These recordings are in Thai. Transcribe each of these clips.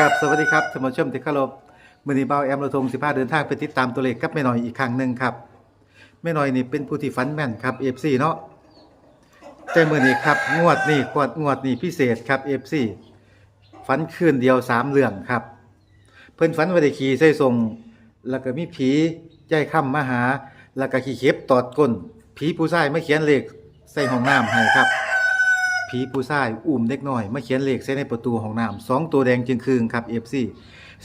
กับสวัสดีครับท่านผู้ชมที่เคารพมือนีเบาแอมระทง15 เดินทางไปติดตามตัวเลขกับแม่น้อยอีกครั้งหนึ่งครับแม่น้อยนี่เป็นผู้ที่ฟันแม่นครับ FC เนาะแต่มือนี้ครับงวดนี้งวดงวดนี้พิเศษครับ FC ฟันคืนเดียวสามเรื่องครับ เพิ่นฝันว่าได้ขี่ใส่ทรงแล้วก็มีผีใจค่ำมาหา แล้วก็ขี่เข็บตอดก้นผีผู้ชายไมาเขียนเลขใส่ห้องน้ำให้ครับ ผีผู้ชายอุ้มเด็กน้อย มาเขียนเลขใส่ในประตูห้องน้ำสองตัวแดงจึงคืงครับ FC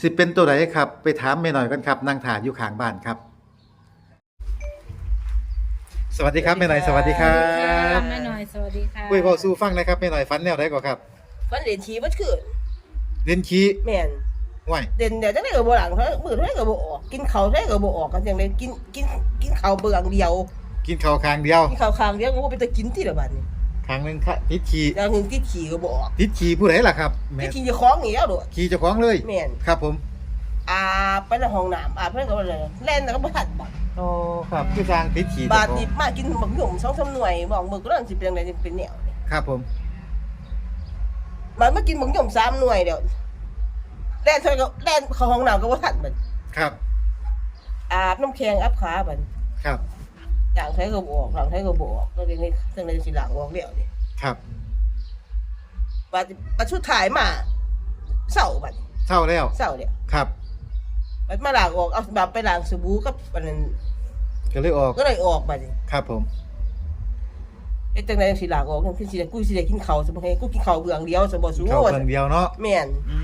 สิเป็นตัวไหนครับ ไปถามแม่หน่อยกันครับนั่งถ่ายอยู่ข้างบ้านครับ สวัสดีครับแม่หน่อยสวัสดีครัครับบแม่หน่อยสวัสดีค่ะคุยพอสู้ฟังนะครับแม่หน่อยฝันแนวไหนก่อนครับฟันเด่นชีมันคือเล่นขี้แม่นไหวเด่นเดี๋ยวจังได๋ก็บ่หลังเท่ามือเท่าไดก็บ่ออกกินข้าวเท่าไดก็บ่ออกกันจังได๋กินกินกินข้าวเบื่องเดียวกินข้าวคางเดียวกินข้าวข้างเดียวก็บ่ไปตะกินที่ละบัดนี้ คางหนึงค่ะติดขี้อย่างหนึงติดขี้ก็บ่ออกติดขี้ผู้ใดล่ะครับแม่ติดขี้เจะคล้าของนี่แล้วโดดขี้เจ้าของเลยแม่น ครับผมอาบไปในห้องน้ำอาบเพิ่นก็บ่ได้แล่นแล้วก็บ่ทันบัดโอ้ครับคือทางติดขี้บาเจ้าของดนี้มากินบักหยุ่ม2-3หน่วยบอกมึกก็นั่นสิเป็นจังได๋เป็นแนวนี่ครับผมบาดมากินบักหยุ่ม3หน่วยเดี๋ยวแล่นเท่าก็แล่นเข้าห้องน้ำก็บ่ทันบัดครับอาบน้ำแข็งอาบขาบัดครับ หลังไทยก็บออกหลังไทยก็บออกก็เลยนี่ซึ่งในสิหลังออกเดียวนี่ครับปัดปัดชุดถ่ายมาเศร้าบัดเท่าแล้ว เศร้าเนี่ยครับปัดมาหลังออกเอาแบบไปหลังสบู่กับอันนั้นก็เลยออก ก็เลยออกบัดนี่ครับผมไอ้จังไดสิหลังออกนั่นคือสิได้กูสิได้กินข้าวสมให้กูกินข้าวเบื้องเดียวสมบ่สู้เข้าเบิ่งเดียวเนาะแม่นอื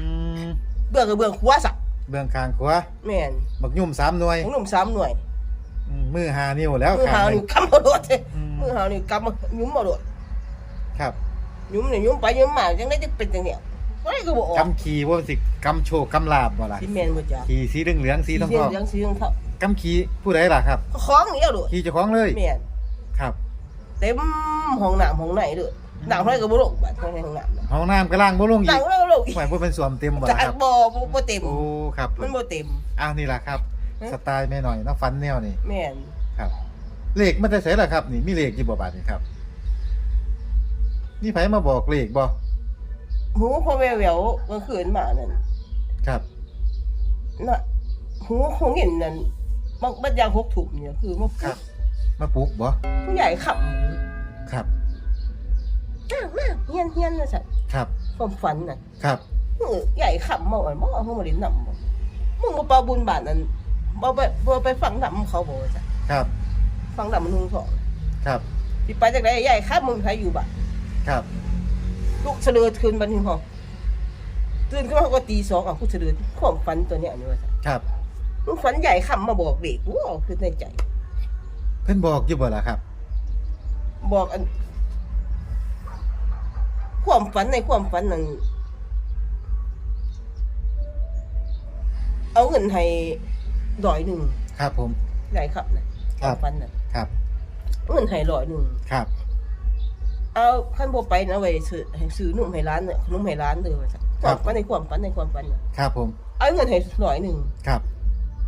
มเบื้องกับเบื้องขวาสักเบื้องคางขวาแม่นบักยุ่มสามหน่วยของหนุ่มสามหน่วย อืมมือหานิ้วแล้วมือคาหางหนึ่นี่งกำบ่โดดเด้อืมมือหานี่กำมายุ้มบ่โดดครับยุ้มนี่ยุ้มไปยุ้มมาจังได๋จะเป็นจังเนี่ยก็เลยก็บ่ออกกำขี่ว่าสิกำโชคกำลาบบ่ล่ะสิแม่นบ่จ้ะขี่สีเหลืองเหลืองๆสีทองสีทองเหลืองสีทองทองกำขี่ผู้ใดล่ะครับ ของนี่เอาโดดขี่เจ้าของเลยแม่นครับเต็มห้องน้ำห้องไหนเลยหนังเท่าไหร่ก็บ่ลงบัดในห้องน้ำน่ะห้องน้ำกระล่างบ่ลงหอีนักงเท่าไหร่ก็ลงอีกหมายว่าเป็นสวมเต็มบ่จาล่ะคกรับบ่บ่บ่เต็มโอ้ครับผมันมบ่เต็ม อ้าวนี่ล่ะครับ ฮะ สไตล์แม่หน่อยเนาะฟันแนวนี่แม่นครับเลขมันจะใส่ล่ะครับ นี่มีเลขอยู่บ่บาดนี่ครับนี่ไผมาบอกเลขบ่หูพอแววๆกลางคืนมานั่นครับ น่ะหูคงเห็นนั่นบางบัดยางหกถุ่มเนี่ยคือมันครับ มาปลุกบ่ผู้ใหญ่ขับครับน้ามาเฮียนเฮียนน่ะสั่นครับความฝันน่ะครับมือใหญ่ขับมาอ่อนบ่เอามาเล่นน้ำบ่มึงบ่ปาบุญบาทนั่น บ่ไปบ่ไปฟังน้ำเขาบ่ว่าซั่นครับ ฟังน้ำมันนุ่งสองครับ สิไปจังไดใหญ่ขับมึงใครอยู่บ่าครับลูกเสลือคืนบันนี้ห้องตื่นขึ้นมาก็ตีสองอะกูเสลือความฝันตัวเนี้ยนี่ว่าซะครับ มึงฝันใหญ่คำมาบอกเด็กกูเอาคือในใจ เพิ่นบอกอยู่บ่ล่ะครับ บอกอัน ความฝันในความฝันนั้นเอาเงินให้ ร้อยหนึ่งครับผมใหญ่ครับนะคครัวาบมฝันน่ะครับเอาเงินให้ร้อยหนึ่งครับ เอาขั้นบ่ไปนะไว้ซื้อให้ซื้อนุ่มให้ร้านเนี่ยนุ่มให้ร้านเลยว่าซะความฝันในความฝันในความฝันน่ะครับผม เอาเงินให้ร้อยหนึ่งครับ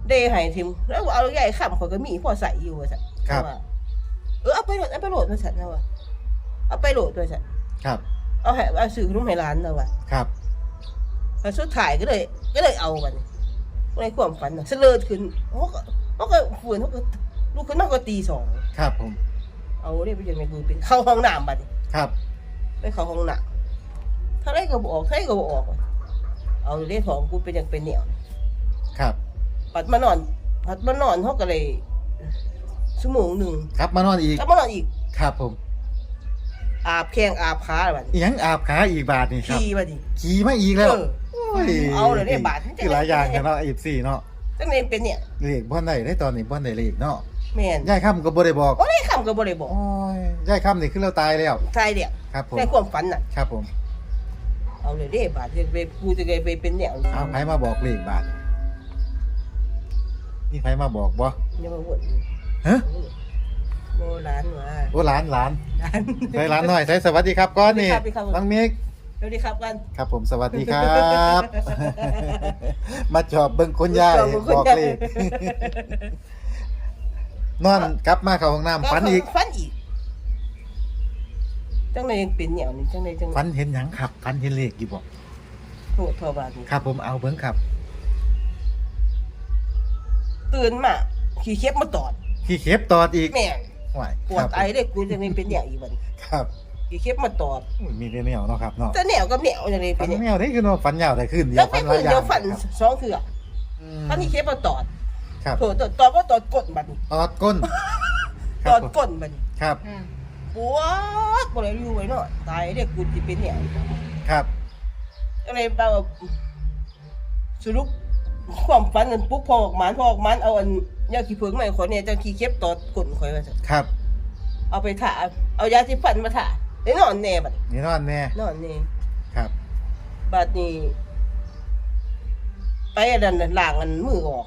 เดให้ทิมแล้วเอาใหญ่ข้ามเขาก็มีพอใส่อยู่ว่าซั่นครับ ว่าเออเอาไปโหลดเอาไปโหลดมาซั่นนะว่าเอาไปโหลดด้วยซั่นครับ เอาให้เอาซื้อขนมให้ร้านนะว่าครับ แล้วสุดท้ายก็เลย ก็เลยเอามัน ในความฝันน่ะเสลิดขึ้นเขาก็เขาก็ฝืนเขาก็ลุกขึ้นมาก็ตีสองครับผม เอาเรียกไปยังไงคือเป็นเข้าห้องน้ำบัดนี้ครับ ไปเข้าห้องน้ำถ้าได้ก็บออกถ้าได้ก็บออก เอาเรียกของกูเป็นยังเป็นเหนียวครับ ปัดมานอน ปัดมานอนเขาก็เลยชั่วโมงหนึ่งครับมานอนอีกกลับมานอนอีก ครับผม อาบแข้งอาบขาบัดอีหยังอาบขาอีกบาทนี่ครับขี่บัดนี้ขี่มาอีกแล้วเออโอ้ ยเอาเลยเนี่ยบาทคือหลายอย่างกันเนาะ14เนาะจังเลยเป็นเนี่ยเลขบ่ได้ได้ตอนนี้บ่ได้เลขเนาะแม่นยายค่ำก็บ่ได้บอกโอ้ได้คำก็บ่ได้บอกโอ้ยยายค่ำนี่คือเราตายแล้วใช่เดียวครับผมในความฝันน่ะครับผม เอาเลยเด้บาทจะไปกูจะไปเป็นเนี่ยเอาไผมาบอกเลขบาทนี่ไผมาบอกบ่อย่ามาบ่นฮะโมร้านว่าโอ้หลานหลานร้านใส่หลานหน่อยใส่สวัสดีครับก้อนนี่สวัสดีครับน้องมิกส วัสดีครับกันครับผมสวัสดีครับ มาจอบเบิ่งคุณยายมาจอบเบิ่งคุณบอกยายเลขนอนกลับมาเข้าห้องน้ำฝันอีกฝันอีกจังเลยยังเป็นเนี่ยนี่จังเลยจังฝันเห็นหยังครับฝันเห็นเลขอยู่บ่โทษทอบาดนี้ครับ ผมเอาเบิ้งครับ ตื่นมาขี่เข็บมาตอดขี้เข็บตอดอีกแม่งห่วยปวดไอเด้กูจะนี่เป็นอย่างอีบัดนี้ครับ ขี่เข็บมาตอดอุ้ยมีแต่แนวเนาะครับเนาะแต่แนวกับแนวอย่างนี้ฝัเป็นนเนี่ยแนวนี่คือเนาะฝันยาวแต่ขึ้นเดียแล้ววไปฝันหคืลานยอย่าเดียวงฝันสองเถื่ออืมท่านขี่เข็บมาตอดครับโถตอดตอดว่าตอดก้นบัดนี้ตอดก้นคตรัอบดก้นบัดนี้ครับค่ะปวดบ่ได้อยู่ไว้เนาะตายเด้กูสิเป็นเนี่ยครับอะไรเปล่าสรุปความฝันนั้นปุ๊บพอออกหมานพอออกหมานเอาอันยาขี้ผึ้งมาให้ข่อยเนี่ยจังขี้เข็บตอดก้นข่อยว่าซั่นครับ เอาไปถ่าเอายาสีฟันมาถ่า ได้นอนแน่บัดนี้นี่นอนแน่นอนแน่ครับ บัดนี้ ไปอันนั้นน่ะล้างอันมือออก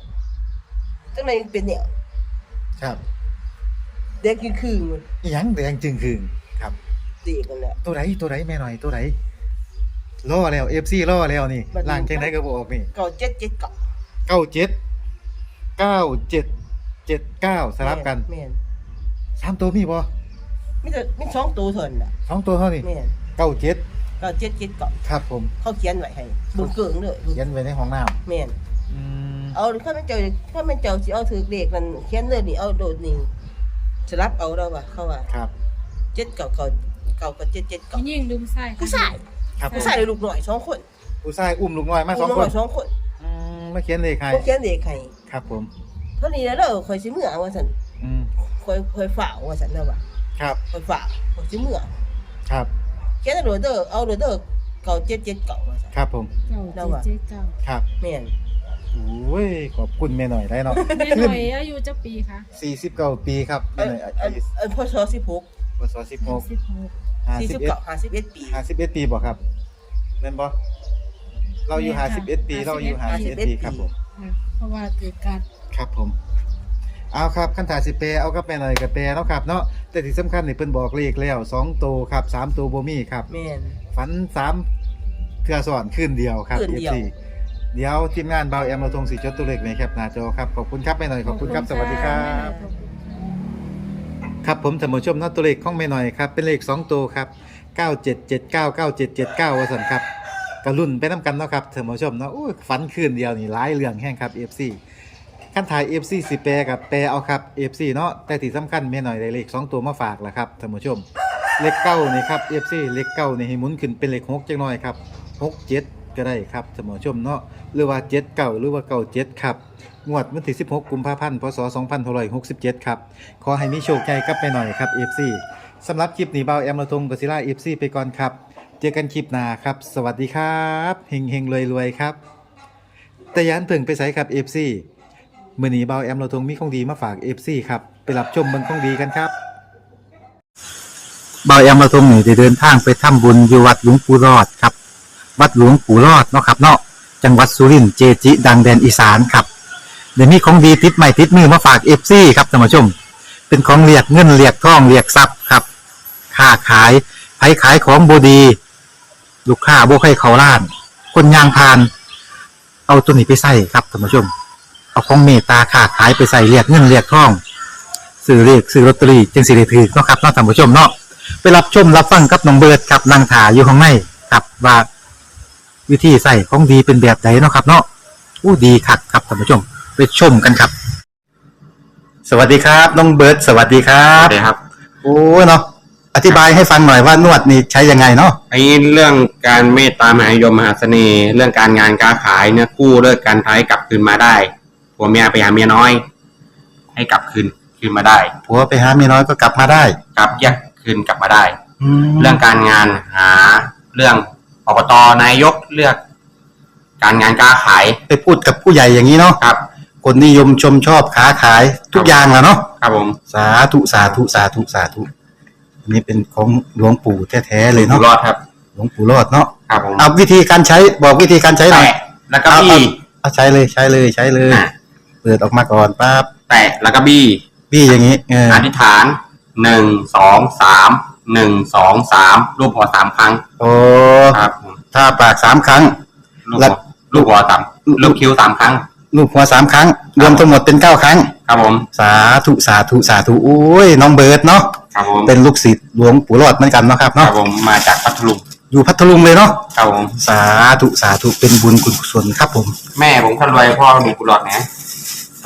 จังไดเป็นเนี่ยครับเด็กกินคืนมันอิหยังแดงจึงคืนครับ ตีกันแหละ ตัวไหนตัวไหนแม่หน่อยตัวไหนล่อแล้วเอฟซีล่อแล้วนี่บัดนี้ ล่างจังไหนก็บอกนี่เก่าเจ็ดเจ็ดเก่าเก้าเจ็ดเก้าเจ็ดเจ็ดเก้าสลับกันแม่นสามตัวมีบ่ มีแต่มีสองตัวเท่านั้นน่ะสองตัวเท่านี้แม่นเก้าเจ็ดเก่าเจ็ดเจ็ดเก่าครับผม เขาเขียนไว้ให้เบิ่งเกิงเลยเขียนไว้ในห้องน้แม่นำอืมเอาถ้ามันเจ้าถ้ามันเจ้าสิเอาถือเลขนั่นเขียนเลยนี่เอาโดดนี่สลับเอาแล้วว่ะเขาว่าครับ เจ็ดเก่าเก่าเก่ากับเจ็ดเจ็ดเก่าผู้หญิงดุมไส้ค่ะผู้ชายครับผู้ชายเลยลูกหน่อยสองคนผู้ชายอุ้มลูกน้อยมาสองลูกคหนน่อยสองคนอืมมาเขียนเลขให้เขาเขียนเลขให้ครับผม เท่านี้แล้วเด้อข่อยสิเมื่อว่าซั่นอืม ข่อยข่อยฝากว่าซั่นเด้อว่า ครับข่อยฝากข่อยสิเมื่อครับเขียนโดดเด้อเอาโดดเด้อเก่าเจ็ดเจ็ดเก่าว่าซั่น ครับผมเก้าเจ็ดเจ็ดเก้าครับแม่นโอ้ยขอบคุณแม่หน่อยได้เนาะแม่หน่อยอายุเจ้าปีค่ะสี่สิบเก้าปีครับอัแม่นหน่อยอัอานยุอันพศ16พศสิบหกสิบหกห้าสิบเอ็ด49 51ปีห้าสิบเอ็ดปีบ่ครับแม่นบ่เราอยู่ห้าสิบเอ็ดปีเราอยู่ห้าสิบเอ็ดปีครับผม ค่ะเพราะว่าเกิดการครับผม เอาครับคันถาสิเปรเอากับแม่หน่อยกับแปรเนาะครับเนาะแต่ที่สำคัญนี่เพิ่นบอกเลขแล้วสองตัวครับสามตัวบ่มีครับ แม่น ฝันสามเทื่อสอนคืนเดียวครับ คืนเดียว FC เดี๋ยวทีมงานเบาแอมเราทงสีจดตัวเลขในแคปหน้าจอครับขอบคุณครับแม่หน่อยขอบคุณครับสวัสดีครับ ครับผมท่านผู้ชมเนาะตัวเลขของแม่หน่อยครับเป็นเลข 2 ตัวครับ 9779 9779ว่าสันครับกระรุ่นไปน้ำกันเนาะครับท่านผู้ชมเนาะอู้ฝันคืนเดียวนี่หลายเรื่องแห้งครับ FC ขั้นถ่าย FC สิแปรกับแปรเอาครับ FC เนาะแต่ที่สำคัญแม่หน่อยได้เลข2ตัวมาฝากละครับท่านผู้ชม เลขเก้านี่ครับ FC เลขเก้านี่ให้หมุนขึ้นเป็นเลข6จังหน่อยครับ6 7ก็ได้ครับท่านผู้ชมเนาะหรือว่า7เก้าหรือว่าเก้า7ครับงวดวันที่ 16 กุมภาพันธ์พศ2567 ครับ ขอให้มีโชคใหญ่กับไปหน่อยครับ FC สำหรับคลิปนี้เบาแอมระทงกศิลา FC ไปก่อนครับ เจอกันคลิปหน้าครับ สวัสดีครับ เฮงเฮงรวยรวยครับ แต่ยันเพิ่งไปใส่ครับ FC มื่อนี้เบาแอมเระทงมีของดีมาฝาก FC ครับ ไปรับชมเมืองของดีกันครับเบาแอมเระทงนี่ได้เดินทางไปทำบุญอยู่วัดหลวงปู่รอดครับ วัดหลวงปู่รอดเนาะครับเนาะจังหวัดสุรินทร์เจจิ ดังแดนอีสานครับเดี๋ยวมีของดีติดใหม่ติดมือมาฝากเอฟซีครับท่านผู้ชม เป็นของเรียกเงินเรียกทองเรียกทรัพย์ครับค้าขายไผขายของบดี ลูกค้าบ่ใครเขาล้าน คนยางพาน เอาตัวนี้ไปใส่ครับท่านผู้ชม เอาของเมตตาค้าขายไปใส่เรียกเงินเรียกทองซื้อเรียกซื้อลอตเตอรี่จึงสิได้ถือเนาะครับเนาะท่านผู้ชมเนาะไปรับชมรับฟังกับน้องเบิร์ดครับนางถาอยู่ข้างในครับว่าวิธีใส่ของดีเป็นแบบไหนเนาะครับ เนาะอู้ดีคักครับท่านผู้ชม ไปชมกันครับ สวัสดีครับน้องเบิร์ดสวัสดีครัครับบครับ โอ้เนาะอธิบายให้ฟังหน่อยว่านวดนี่ใช้ยังไงเนาะไอ้เรื่องการเมตตามหานิยมมหาเสน่ห์ เรื่องการงานการขายเนี่ยกู้เลิกการท้ายกลับคืนมาได้ ผัวเมียไปหาเมียน้อย ให้กลับคืนคืนมาได้ผัวไปหาเมียน้อยก็กลับมาได้กลับแยกคืนกลับมาได้แล้เรื่วองการงานหาเรื่องอบตนายกเลือก การงานการขายไปพูดกับผู้ใหญ่อย่างนี้เนาะครับ คนนิยมชมชอบค้าขายทุกอย่างแหล้วเนาะครับผมสาธุสาธุสาธุสาธุอันนี้เป็นของหลวงปู่แท้ๆเลยอยู่เนาะรอดครับ หลวงปู่รอดเนาะครับผมเอาวิธีการใช้บอกวิธีการใช้หน่อย แตะแล้วก็บี้ เอาใช้เลยใช้เลยใช้เลย อะเปิดออกมาก่อนปั๊บแตะแล้วก็บี้พี่อย่างนี้เอออธิษฐานหนึ่งสองสามหนึ่งสองสามรูปหัวสามครั้งโอ้ครับผมถ้าปากสามครั้ง ลูกแล้หัววลูกหัวสามลูกคิ้วสามครั้ง ลูกหัวสามครั้ง รวมทั้งหมดเป็นเก้าครั้ง ครับผมสาธุสาธุสาธุโอ้ยน้องเบิร์ดเนาะครับผมเป็นลูกศิษย์หลวงปู่รอดเหมือนกันเนาะครับครับเนาะผมมาจากพัทลุงอยู่พัทลุงเลยเนาะครับผมสาธุสาธุเป็นบุญกุศลครับผม แม่ผมคนรวยพ่อมีกุหลาบนะ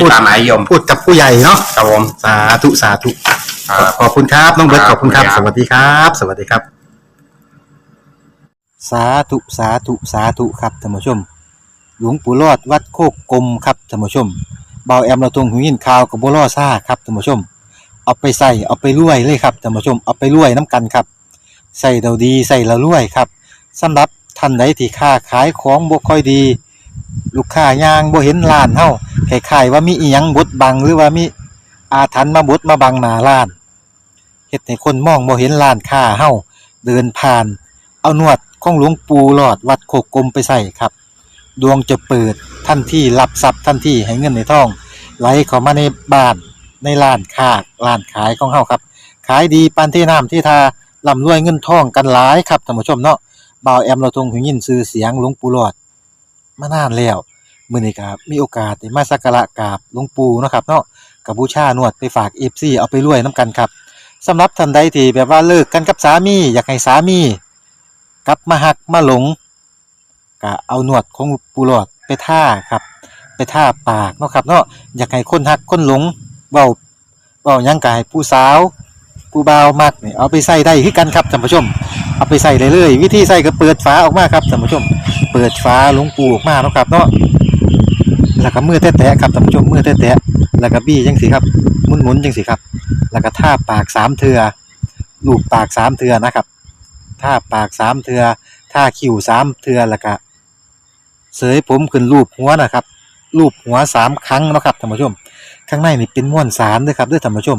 สวิไม่ตามหมายยมพูดกับผู้ใหญ่เนาะครับผม สาธุสาธุครับ ขอบคุณครับน้องเบิร์ตคขรับอบคุณครับขอบสคุณครับวัสดีครับ สวัสดีครับ สาธุสาธุสาธุครับท่านผู้ชม หลวงปู่รอดวัดโคกกลมครับท่านผู้ชมเบาแอมเราตรงหูยินข่าวกับบัวล่อซ่าครับท่านผู้ชม เอาไปใส่เอาไปรวยเลยครับท่านผู้ชมเอาไปรวยน้ำกันครับใส่เราดีใส่เรารวยครับสำหรับท่านใดที่ค้าขายของบ่ค่อยดี ลูกค้ายางบ่เห็นร้านเฮาคล้ายๆว่ามีอีหยังบดบังหรือว่ามีอาถรรพ์มาบดมาบังหน้าร้านเฮ็ดให้คนมองบ่เห็นร้านค้าเฮาเดินผ่าน เอานวดของหลวงปู่หลอดวัดโคกกลมไปใส่ครับ ดวงจะเปิดทันที่รับทรัพย์ทันที่ให้เงินในท้อง ไหลเข้ามาในบ้านในร้านค้าร้านขายของเฮาครับ ขายดีปานที่น้ำที่ทาร่ำรวยเงินทองกันหลายครับท่านผู้ชมเนาะบ่าวแอมเราทรงหูยินชื่อเสียงหลวงปู่หลอด มานานแล้วมื้อนี้ครับมีโอกาสได้มาสักการะกราบหลวงปู่เนาะครับเนาะกับบูชานวดไปฝาก FC เอาไปรวยน้ำกันครับสำหรับท่านใดที่แบบว่าเลิกกันกับสามี อยากให้สามี กลับมาหักมาหลงก็เอาหนวดของปูหลอดไปท่าครับ ไปท่าปากเนาะครับเนาะอยากให้คนหักคนหลงเว้าเว้ายังกายผู้สาว ผู้บ่าวมักนี่เอาไปใส่ได้คือกันครับท่านผู้ชม เอาไปใส่เลยเลยวิธีใส่ก็เปิดฝาออกมาครับท่านผู้ชม เปิดฝาหลวงปูออกมาเนาะครับเนาะแล้วก็มือแตะๆครับท่านผู้ชมมือแตะๆแล้วก็บี้จังสิครับหมุนๆจังสิครับ แล้วก็ท่าปากสามเทือลูบปากสามเทือนะครับท่าปากสามเทือท่าคิ้วสามเทือแล้วก็เสยผมขึ้นรูปหัวนะครับรูปหัวสามครั้งเนาะครับท่านผู้ชม ข้างในนี่เป็นม้วนสารด้วยครับด้วยท่านผู้ชม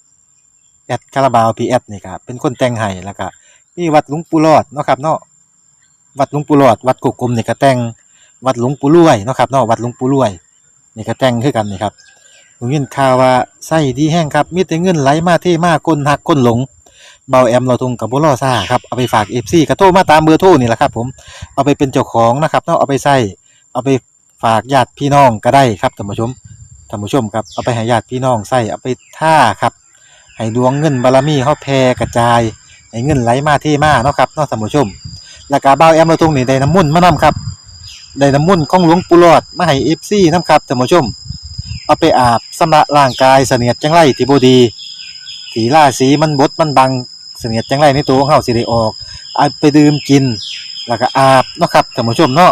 อดคาราบาวพีแอดนี่ครับเป็นคนแต่งให้แล้วก็มีวัดหลวงปู่รอดเนาะครับเนาะวัดหลวงปู่รอด วัดกุกกลมนี่ก็แต่งวัดหลวงปู่รวยเนาะครับเนาะวัดหลวงปู่รวยนี่ก็แต่งคือกันนี่ครับผมยินข่าวว่าไส้ดีแห้งครับมีแต่เงินไหลมาเทมาคนหักคนหลงเบาแอมเราทงกับบุรอซ่าครับเอาไปฝากเอฟซีกระโทรมาตามเบอร์โทรนี่แหละครับผมเอาไปเป็นเจ้าของนะครับเนาะเอาไปใส่เอาไปฝากญาติพี่น้องก็ได้ครับท่านผู้ชมท่านผู้ชมครับเอาไปให้ญาติพี่น้องใส่เอาไปท่าครับ ให้ดวงเงินบารมีเขาแผ่กระจาย ให้เงินไหลมาเทมาเนาะครับเนาะท่านผู้ชม แล้วก็เบาแอมเราทงนี่ได้น้ำมุ่นมานํครับได้น้ำมุ่นของหลวงปู่หลอดมาให้เอฟซีนํครับท่านผู้ชม เอาไปอาบสำระร่างกายเสนียดจังไรที่บดีถีล่าสีมันบดมันบังเสนียดจังไรในตัวของเฮาสิได้ออกเอาไปดื่มกิน แล้วก็อาบเนาะครับท่านผู้ชมเนาะ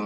ุณ